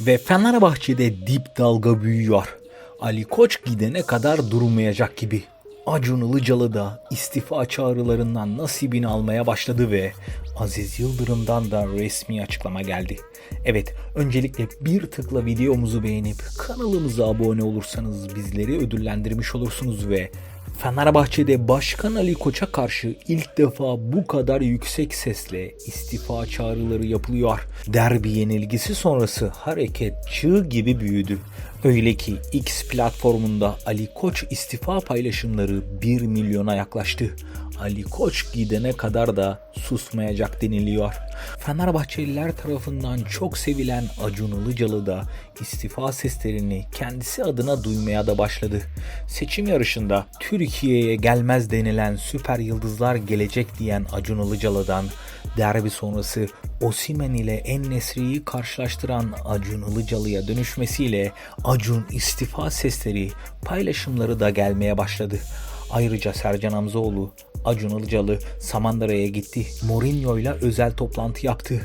Ve Fenerbahçe'de dip dalga büyüyor. Ali Koç gidene kadar durmayacak gibi. Acun Ilıcalı da istifa çağrılarından nasibini almaya başladı ve Aziz Yıldırım'dan da resmi açıklama geldi. Evet, öncelikle bir tıkla videomuzu beğenip kanalımıza abone olursanız bizleri ödüllendirmiş olursunuz ve Fenerbahçe'de Başkan Ali Koç'a karşı ilk defa bu kadar yüksek sesle istifa çağrıları yapılıyor. Derbi yenilgisi sonrası hareket çığ gibi büyüdü. Öyle ki X platformunda Ali Koç istifa paylaşımları 1 milyona yaklaştı. Ali Koç gidene kadar da susmayacak deniliyor. Fenerbahçeliler tarafından çok sevilen Acun Ilıcalı da istifa seslerini kendisi adına duymaya da başladı. Seçim yarışında Türkiye'ye gelmez denilen süper yıldızlar gelecek diyen Acun Ilıcalı'dan derbi sonrası Osimen ile En-Nesri'yi karşılaştıran Acun Ilıcalı'ya dönüşmesiyle Acun istifa sesleri paylaşımları da gelmeye başladı. Ayrıca Sercan Hamzoğlu, Acun Ilıcalı Samandıra'ya gitti. Mourinho ile özel toplantı yaptı.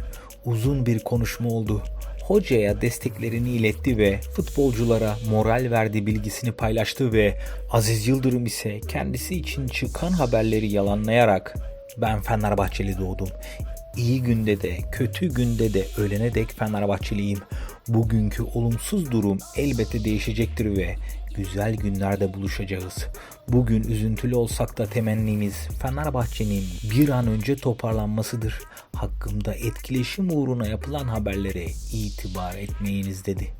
Uzun bir konuşma oldu. Hocaya desteklerini iletti ve futbolculara moral verdi bilgisini paylaştı ve Aziz Yıldırım ise kendisi için çıkan haberleri yalanlayarak ben Fenerbahçeli doğdum. İyi günde de kötü günde de ölene dek Fenerbahçeliyim. Bugünkü olumsuz durum elbette değişecektir ve güzel günlerde buluşacağız. Bugün üzüntülü olsak da temennimiz Fenerbahçe'nin bir an önce toparlanmasıdır. Hakkımda etkileşim uğruna yapılan haberlere itibar etmeyiniz dedi.